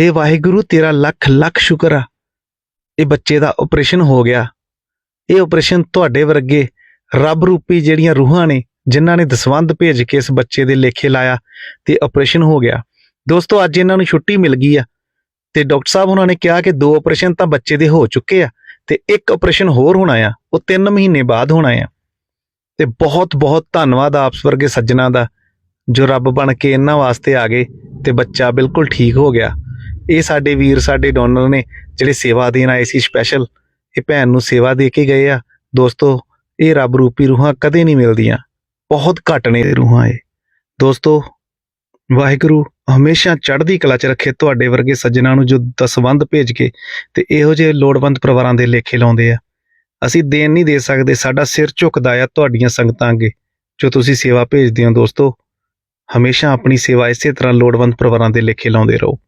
ਹੇ ਵਾਹਿਗੁਰੂ, ਤੇਰਾ ਲੱਖ ਲੱਖ ਸ਼ੁਕਰ ਆ। ਇਹ ਬੱਚੇ ਦਾ ਆਪਰੇਸ਼ਨ ਹੋ ਗਿਆ। ਇਹ ਆਪਰੇਸ਼ਨ ਤੁਹਾਡੇ ਵਰਗੇ ਰੱਬ ਰੂਪੀ ਜਿਹੜੀਆਂ ਰੂਹਾਂ ਨੇ, ਜਿਨ੍ਹਾਂ ਨੇ ਦਸਵੰਧ ਭੇਜ ਕੇ ਇਸ ਬੱਚੇ ਦੇ ਲੇਖੇ ਲਾਇਆ, ਤੇ ਆਪਰੇਸ਼ਨ ਹੋ ਗਿਆ। ਦੋਸਤੋ, ਅੱਜ ਇਹਨਾਂ ਨੂੰ ਛੁੱਟੀ ਮਿਲ ਗਈ ਆ। ਤੇ ਡਾਕਟਰ ਸਾਹਿਬ ਉਹਨਾਂ ਨੇ ਕਿਹਾ ਕਿ ਦੋ ਆਪਰੇਸ਼ਨ ਤਾਂ ਬੱਚੇ ਦੇ ਹੋ ਚੁੱਕੇ ਆ, ਤੇ ਇੱਕ ਆਪਰੇਸ਼ਨ ਹੋਰ ਹੋਣਾ ਆ, ਉਹ 3 ਮਹੀਨੇ ਬਾਅਦ ਹੋਣਾ ਆ। ਤੇ ਬਹੁਤ ਬਹੁਤ ਧੰਨਵਾਦ ਆਪਸ ਵਰਗੇ ਸੱਜਣਾ ਦਾ, ਜੋ ਰੱਬ ਬਣ ਕੇ ਇਹਨਾਂ ਵਾਸਤੇ ਆ ਗਏ, ਤੇ ਬੱਚਾ ਬਿਲਕੁਲ ਠੀਕ ਹੋ ਗਿਆ। ਇਹ ਸਾਡੇ ਵੀਰ, ਸਾਡੇ ਡੋਨਰ ਨੇ ਜਿਹੜੇ ਸੇਵਾ ਦੇਣ ਆਏ ਸੀ ਸਪੈਸ਼ਲ ਇਹ ਭੈਣ ਨੂੰ ਸੇਵਾ ਦੇ ਕੇ ਗਏ ਆ। ਦੋਸਤੋ, ਇਹ ਰੱਬ ਰੂਪੀ ਰੂਹਾਂ ਕਦੇ ਨਹੀਂ ਮਿਲਦੀਆਂ। ਬਹੁਤ ਘੱਟ ਨੇ ਰੂਹਾਂ ਇਹ। ਦੋਸਤੋ, ਵਾਹਿਗੁਰੂ ਹਮੇਸ਼ਾ ਚੜ੍ਹਦੀ ਕਲਾ 'ਚ ਰੱਖੇ ਤੁਹਾਡੇ ਵਰਗੇ ਸੱਜਣਾ ਨੂੰ ਜੋ ਦਸਵੰਧ ਭੇਜ ਕੇ ਤੇ ਇਹੋ ਜਿਹੇ ਲੋੜਵੰਦ ਪਰਿਵਾਰਾਂ ਦੇ ਲੇਖੇ ਲਾਉਂਦੇ ਆ। ਅਸੀਂ ਦੇਣ ਨਹੀਂ ਦੇ ਸਕਦੇ, ਸਾਡਾ ਸਿਰ ਝੁਕਦਾ ਆ ਤੁਹਾਡੀਆਂ ਸੰਗਤਾਂ ਅੱਗੇ, ਜੋ ਤੁਸੀਂ ਸੇਵਾ ਭੇਜਦੇ ਹੋ। ਦੋਸਤੋ, ਹਮੇਸ਼ਾ ਆਪਣੀ ਸੇਵਾ ਇਸੇ ਤਰ੍ਹਾਂ ਲੋੜਵੰਦ ਪਰਿਵਾਰਾਂ ਦੇ ਲੇਖੇ ਲਾਉਂਦੇ ਰਹੋ।